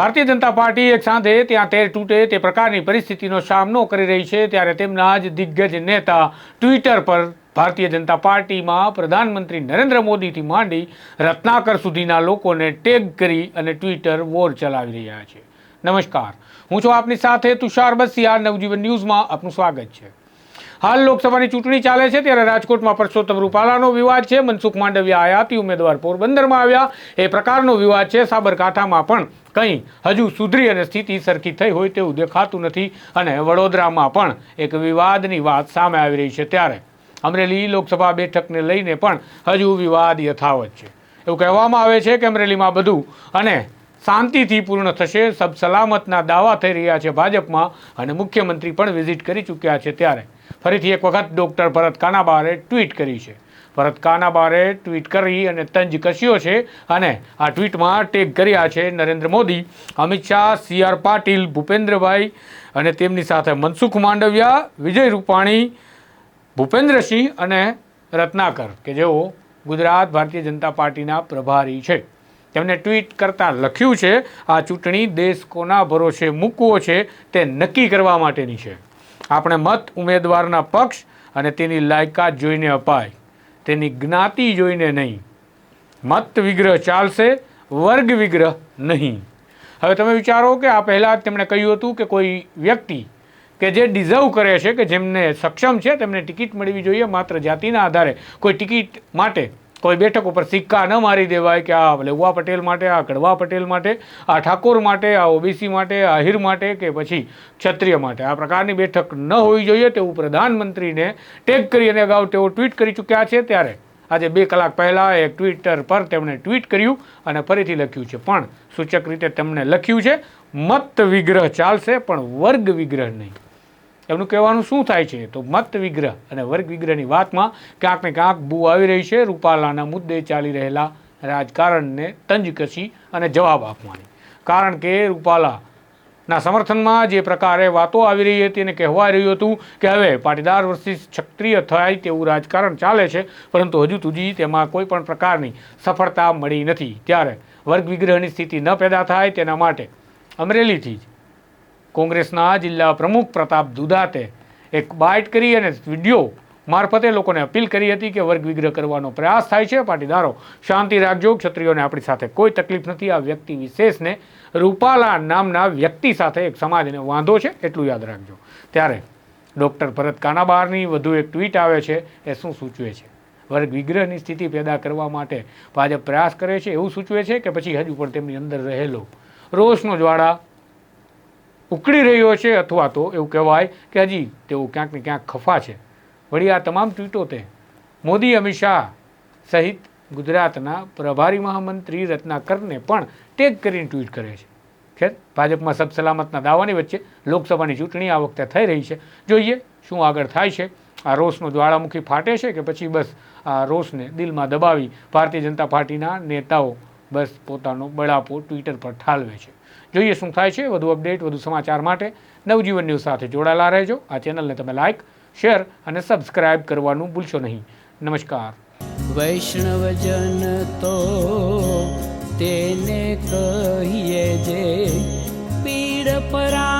Bharatiya Janata party એક સાંધે ત્યાં તેર તૂટે તે પ્રકારની પરિસ્થિતિનો સામનો કરી રહી છે ત્યારે તેમના જ દિગ્ગજ નેતા ટ્વિટર પર ભારતીય જનતા પાર્ટીમાં પ્રધાનમંત્રી નરેન્દ્ર મોદીથી માંડી રત્નાકર સુધીના લોકોને ટેગ કરી અને ટ્વિટર વોર ચલાવી રહ્યા છે. નમસ્કાર. હું છું આપની સાથે તુષાર બસિયા નવજીવન ન્યૂઝમાં આપનું સ્વાગત છે. હાલ લોકસભાની ચૂંટણી ચાલે છે ત્યારે રાજકોટમાં પરસોત્તમ રૂપાલાનો વિવાદ છે. મનસુખ માંડવિયા આયાતી ઉમેદવાર પોરબંદરમાં આવ્યા. એ પ્રકારનો વિવાદ છે. સાબરકાંઠામાં પણ કંઈ હજુ સુધરી અને સ્થિતિ સરખી થઈ હોય તેવું દેખાતું નથી અને વડોદરામાં પણ એક વિવાદની વાત સામે આવી રહી છે ત્યારે અમરેલી લોકસભા બેઠકને લઈને પણ હજુ વિવાદ યથાવત છે. એવું કહેવામાં આવે છે કે અમરેલીમાં બધું અને શાંતિથી પૂર્ણ થશે. સબ સલામતના દાવા થઈ રહ્યા છે ભાજપમાં અને મુખ્યમંત્રી પણ વિઝિટ કરી ચૂક્યા છે ત્યારે. ફરીથી એક વખત ડૉક્ટર ભરત કાનાબારે ટ્વીટ કરી છે. ભરત કાનાબારે ટ્વીટ કરી અને તંજ કસ્યો છે અને આ ટ્વીટમાં ટેગ કર્યા છે નરેન્દ્ર મોદી, અમિત શાહ, સી આર પાટીલ, ભૂપેન્દ્રભાઈ અને તેમની સાથે મનસુખ માંડવિયા, વિજય રૂપાણી, ભૂપેન્દ્રસિંહ અને રત્નાકર, કે જેઓ ગુજરાત ભારતીય જનતા પાર્ટીના પ્રભારી છે. તેમણે ટ્વીટ કરતાં લખ્યું છે, આ ચૂંટણી દેશ કોના ભરોસે મૂકવો છે તે નક્કી કરવા માટેની છે. આપણે મત ઉમેદવારના પક્ષ અને તેની લાયકાત જોઈને અપાય. તેની જ્ઞાતિ જોઈને નહીં. મત વિગ્રહ ચાલશે, વર્ગ વિગ્રહ નહીં. હવે તમે વિચારો કે આ પહેલાં જ તેમણે કહ્યું હતું કે કોઈ વ્યક્તિ કે જે ડિઝર્વ કરે છે કે જેમને સક્ષમ છે તેમને ટિકિટ મળવી જોઈએ માત્ર જાતિના આધારે. કોઈ ટિકિટ માટે કોઈ બેઠક ઉપર સિક્કા ન મારી દેવાય કે આ લેવા પટેલ માટે, આ કડવા પટેલ માટે, આ ઠાકોર માટે, આ ઓબીસી માટે, આ આહિર માટે કે પછી ક્ષત્રિય માટે. આ પ્રકારની બેઠક ન હોવી જોઈએ. તેવું પ્રધાનમંત્રીને ટેગ કરી અને અગાઉ તેઓ ટ્વીટ કરી ચૂક્યા છે. ત્યારે આજે બે કલાક પહેલાં એક ટ્વિટર પર તેમણે ટ્વીટ કર્યું અને ફરીથી લખ્યું છે. પણ સૂચક રીતે તેમણે લખ્યું છે, મત વિગ્રહ ચાલશે, પણ વર્ગ વિગ્રહ નહીં. એમનું કહેવાનું શું થાય છે? તો મત વિગ્રહ અને વર્ગ વિગ્રહની વાતમાં ક્યાંક ને ક્યાંક બૂ આવી રહી છે. રૂપાલાના મુદ્દે ચાલી રહેલા રાજકારણને તંજ કસી અને જવાબ આપવાની. કારણ કે રૂપાલાના સમર્થનમાં જે પ્રકારે વાતો આવી રહી હતી અને કહેવાય રહ્યું હતું કે હવે પાટીદાર વર્ષિસ ક્ષત્રિય થાય તેવું રાજકારણ ચાલે છે, પરંતુ હજુ સુધી તેમાં કોઈ પણ પ્રકારની સફળતા મળી નથી. ત્યારે વર્ગ વિગ્રહની સ્થિતિ ન પેદા થાય તેના માટે અમરેલીથી જ કોંગ્રેસના જિલ્લા પ્રમુખ પ્રતાપ દુદાતે એક બાઇટ કરી અને વીડિયો મારફતે લોકોને અપીલ કરી હતી કે વર્ગ વિગ્રહ કરવાનો પ્રયાસ થાય છે. પાટીદારો, શાંતિ રાખજો. ક્ષત્રિયોને આપણી સાથે કોઈ તકલીફ નથી. આ વ્યક્તિ વિશેષને રૂપાલા નામના વ્યક્તિ સાથે એક સમાજને વાંધો છે એટલું યાદ રાખજો. ત્યારે ડૉક્ટર ભરત કાનાબારની વધુ એક ટ્વીટ આવે છે, એ શું સૂચવે છે? વર્ગ વિગ્રહની સ્થિતિ પેદા કરવા માટે ભાજપ પ્રયાસ કરે છે એવું સૂચવે છે કે પછી હજુ પણ તેમની અંદર રહેલો રોષનો જ્વાળા ઉકળી રહ્યો છે અથવા તો એવું કહેવાય કે હજી તેઓ ક્યાંક ને ક્યાંક ખફા છે. વળી આ તમામ ટ્વીટો તે મોદી, અમિત શાહ સહિત ગુજરાતના પ્રભારી મહામંત્રી રત્નાકરને પણ ટેગ કરીને ટ્વીટ કરે છે. ખેર, ભાજપમાં સબ સલામતના દાવાની વચ્ચે લોકસભાની ચૂંટણી આ વખતે થઈ રહી છે. જોઈએ શું આગળ થાય છે. આ રોષનો જ્વાળામુખી ફાટે છે કે પછી બસ આ રોષને દિલમાં દબાવી ભારતીય જનતા પાર્ટીના નેતાઓ બસ પોતાનો બળાપો ટ્વિટર પર ઠાલવે છે. જોઈએ શું થાય છે, વધુ અપડેટ વધુ સમાચાર માટે નવજીવન ન્યૂઝ સાથે જોડાયેલા રહેજો. આ ચેનલને તમે લાઇક શેર અને સબસ્ક્રાઇબ કરવાનું ભૂલશો નહીં. નમસ્કાર. વૈષ્ણવજન તો તેને કહીએ જે પીડ પરાઈ